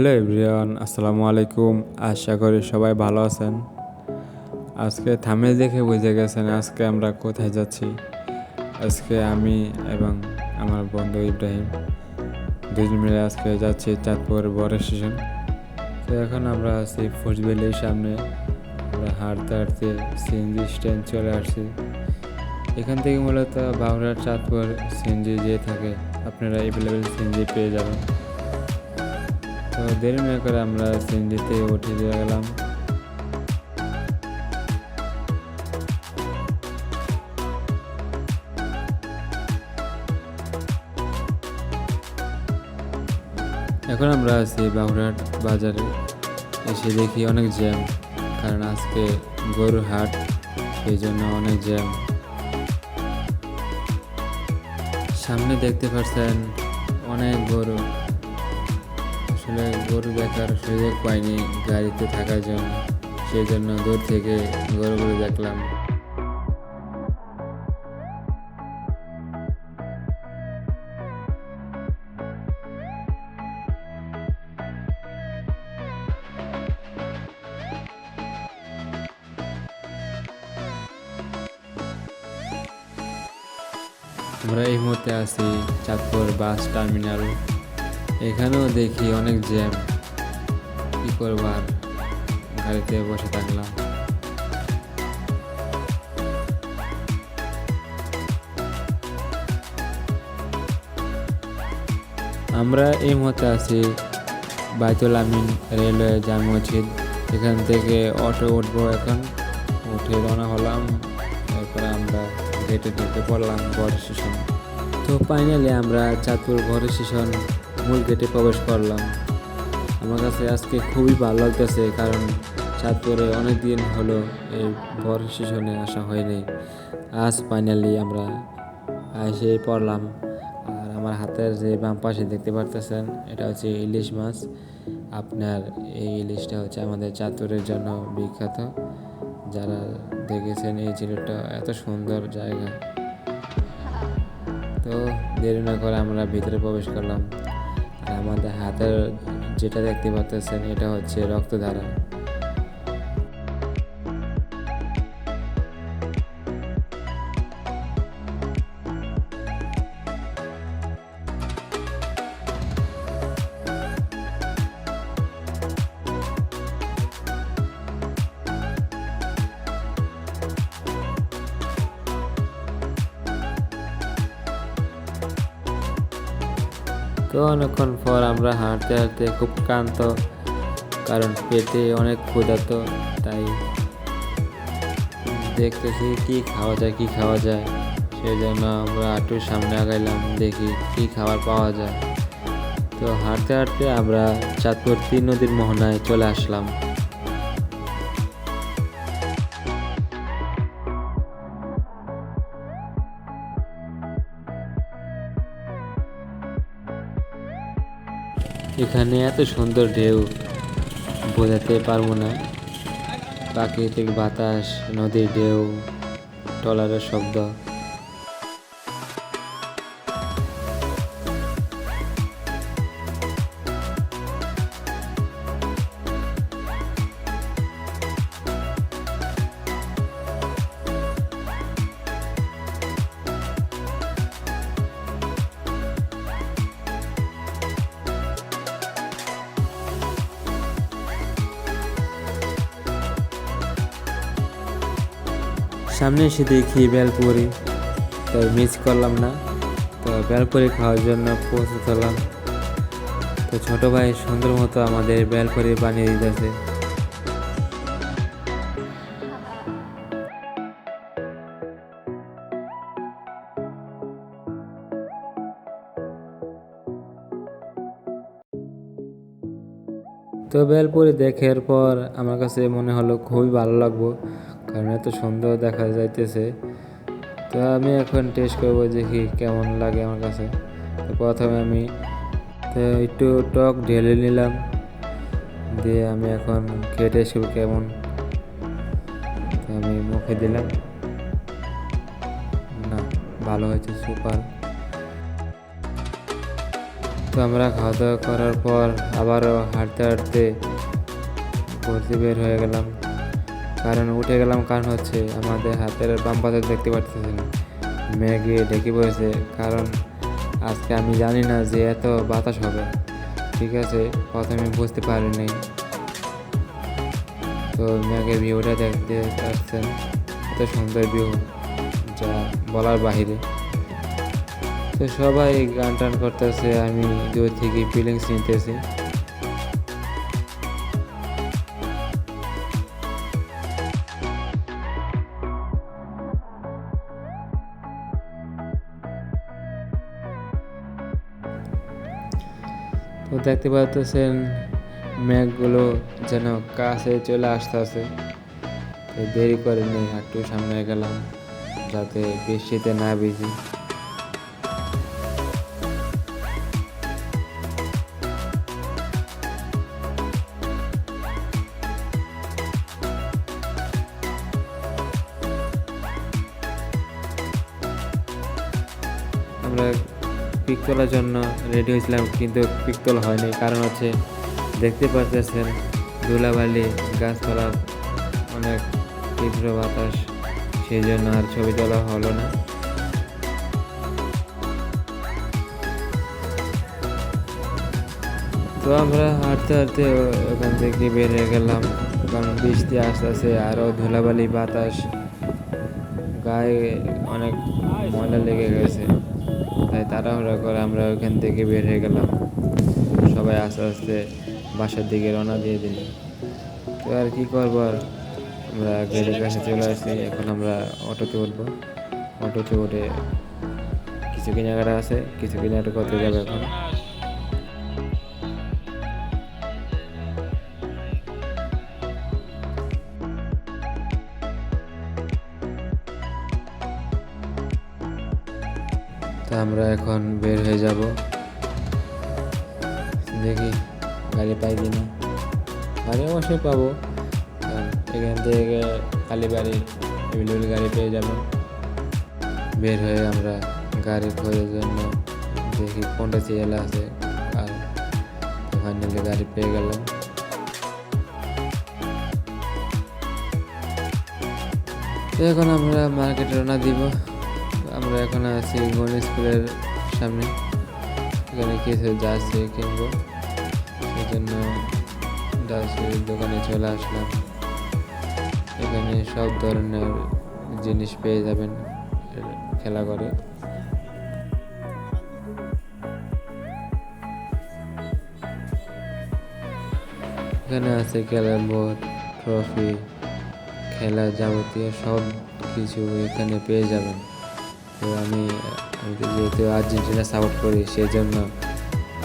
Hello everyone, আসসালামু আলাইকুম। আশা করি সবাই ভালো আছেন। আজকে থামে দেখে বুঝে গেছেন আজকে আমরা কোথায় যাচ্ছি। আজকে আমি এবং আমার বন্ধু ইব্রাহিম দুজন মিলে আজকে যাচ্ছি চাঁদপুর বড় স্টেশন। তো এখন আমরা আছি ফুসবেলির সামনে। আমরা হাঁটতে হাঁটতে সিএনজি স্ট্যান্ড চলে আসছি। এখান থেকে মূলত বাংলার চাঁদপুর সিএনজি যে থাকে। আপনারা অ্যাভেলেবেল সিএনজি পেয়ে যাবেন। তো দেরি না করে আমরা সিএনজিতে উঠে দিয়ে গেলাম। এখন আমরা আছি বাহুরহাট বাজারে। এসে দেখি অনেক জ্যাম, কারণ আজকে গরুর হাট, সেই জন্য অনেক জ্যাম। সামনে দেখতে পাচ্ছেন অনেক গরু। গরু দেখার সুযোগ পাইনি গাড়িতে থাকার জন্য। সেই জন্য দূর থেকে গরুগুলো দেখলাম। আমরা এই মুহূর্তে আছি চাঁদপুর বাস টার্মিনাল। এখানেও দেখি অনেক জ্যাম। কী করবার গাড়িতে বসে থাকলাম। আমরা এই মুহূর্তে আছি বাইতুল আমিন রেলওয়ে জামে মসজিদ। এখান থেকে অটো উঠবো এখন। উঠে রওনা হলাম। তারপরে আমরা গেটে ঢুকে পড়লাম বড় স্টেশন। তো ফাইনালি আমরা চাঁদপুর বড় স্টেশন মূল গেটে প্রবেশ করলাম। আমার কাছে আজকে খুবই ভালো লাগতেছে কারণ চাঁদপুরে অনেক দিন হলো এই বড় স্টেশনে আসা হয়নি। আজ ফাইনালি আমরা এসে পড়লাম। আর আমার হাতের যে বাম পাশে দেখতে পারতেছেন, এটা হচ্ছে ইলিশ মাছ। আপনার এই ইলিশটা হচ্ছে আমাদের চাঁদপুরের জন্য বিখ্যাত। যারা দেখেছেন এই ঝিলটা, এত সুন্দর জায়গা। তো দেরি না করে আমরা ভিতরে প্রবেশ করলাম। আমাদের হাতের যেটা দেখতে পাচ্ছেন এটা হচ্ছে রক্তধারা। তো অনেকক্ষণ পর আমরা হাঁটতে হাঁটতে খুব ক্লান্ত, কারণ পেটে অনেক ক্ষুধাত তাই দেখতেছি কি খাওয়া যায়, কি খাওয়া যায়। সেই জন্য আমরা হাঁটুর সামনে আগাইলাম, দেখি কি খাবার পাওয়া যায়। তো হাঁটতে হাঁটতে আমরা চাঁদপুর তিন নদীর মোহনায় চলে আসলাম। এখানে এত সুন্দর ঢেউ বোঝাতে পারব না। প্রাকৃতিক বাতাস নদীর ঢেউ টলারের শব্দ। সামনে এসে দেখি বেলপুরি। তো মিস করলাম না। তো বেলপুরি খাওয়ার জন্য পৌঁছে হলাম তো ছোট ভাই সুন্দর মতো আমাদের বেলপুরি বানিয়ে দিতেছে। তো বেলপুরি দেখার পর আমার কাছে মনে হলো খুবই ভালো লাগবো, কারণ এত সুন্দর দেখা যাইতেছে। তো আমি এখন টেস্ট করব দেখি কেমন লাগে আমার কাছে। তো প্রথমে আমি, তো একটু টক ঢেলে নিলাম, দিয়ে আমি এখন টেস্ট করব কেমন। আমি মুখে দিলাম। না, ভালো হয়েছে সুপার আমরা খাওয়া দাওয়া করার পর আবারও হাঁটতে হাঁটতে ঘুরতে বের হয়ে গেলাম। কারণ উঠে গেলাম কারণ হচ্ছে আমাদের হাতের বাম পাশে দেখতে পাচ্ছেন মেঘে ঢেকে পড়েছে। কারণ আজকে আমি জানি না যে এত বাতাস হবে। ঠিক আছে প্রথমে বুঝতে পারিনি। তো মেঘের ভিউটা দেখতে পাচ্ছেন, এত সুন্দর ভিউ যা বলার বাহিরে। তো সবাই গান টান করতেছে, আমি দূর থেকে ফিলিংস নিতেছি। তো দেখতে পাচ্ছেন, মেঘগুলো যেন কাছে চলে আসতেছে। তো দেরি করে নেই, একটু সামনে গেলাম, যাতে বৃষ্টিতে না ভিজি। আমরা পিক তোলার জন্য রেডি হয়েছিলাম, কিন্তু পিক তোলা হয়নি। কারণ হচ্ছে দেখতে পাচ্ছেন ধুলাবালি, গাছপালা অনেক তীব্র বাতাস সেই জন্য আর ছবি তোলা হলো না। তো আমরা হাঁটতে হাঁটতে ওখান থেকে বেরিয়ে গেলাম। কারণ বৃষ্টি আস্তে আস্তে আরও ধুলাবালি, বাতাস, গায়ে অনেক ময়লা লেগে গেছে। তাই তাড়াহুড়া করে আমরা ওইখান থেকে বের হয়ে গেলাম। সবাই আস্তে আস্তে বাসার দিকে রওনা দিয়ে দিল। তো আর কি করব আর? আমরা গেটের কাছে চলে আসছি। এখন আমরা অটোতে উঠবো। অটোতে উঠে কিছু কেনাকাটা আছে, কিছু কেনাকাটা করতে যাবে এখন। এখন বের হয়ে যাব। দেখি গাড়ি পাই কি না। গাড়ি অবশ্যই পাবো। এখান থেকে কালীবাড়ি এভেলেবেল গাড়ি পেয়ে যাবেন বের হয়ে আমরা গাড়ি খোঁজার জন্য দেখি কোনটা সিরিয়াল আছে। আর ফাইনালি গাড়ি পেয়ে গেলাম। এখন আমরা মার্কেটে রওনা দিব। আমরা এখন আছি গণেশ স্কুলের সামনে। এখানে কিছু জার্সি কিনবো। সেই জন্য জার্সির দোকানে চলে আসলাম। এখানে সব ধরনের জিনিস পেয়ে যাবেন খেলা করে। এখানে আছে খেলার বোর্ড, ট্রফি, খেলা যাবতীয় সব কিছু এখানে পেয়ে যাবেন। তো আমি যেহেতু আর্জেন্টিনা সাপোর্ট করি সেই জন্য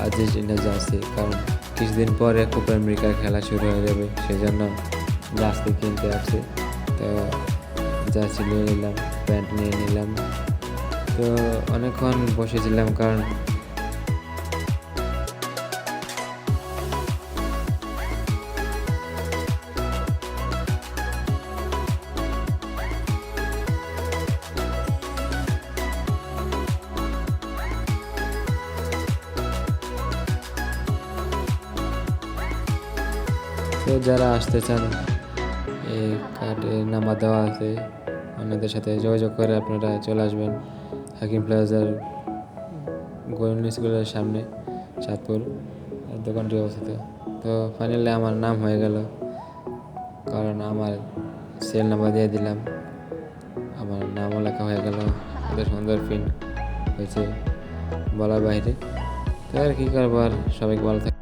আর্জেন্টিনা যাচ্ছি। কারণ কিছুদিন পরে কোপা আমেরিকার খেলা শুরু হয়ে যাবে সেই জন্য জার্সি কিনতে আসছি। তো যাচ্ছি, নিয়ে নিলাম প্যান্ট নিয়ে নিলাম। তো অনেকক্ষণ বসেছিলাম কারণ তো যারা আসতে চান, এই কার্ডে নাম্বার দেওয়া আছে। ওনাদের সাথে যোগাযোগ করে আপনারা চলে আসবেন হাকিম প্লাজার গোয়েন্দ স্কুলের সামনে, চাঁদপুর দোকানটি অবস্থিত। তো ফাইনালি আমার নাম হয়ে গেল, কারণ আমার সেল নাম্বার দিয়ে দিলাম। আমার নামও লেখা হয়ে গেল এত সুন্দর প্রিন্ট হয়েছে বলার বাইরে। তো আর কী আর সবাইকে ভালো থাকে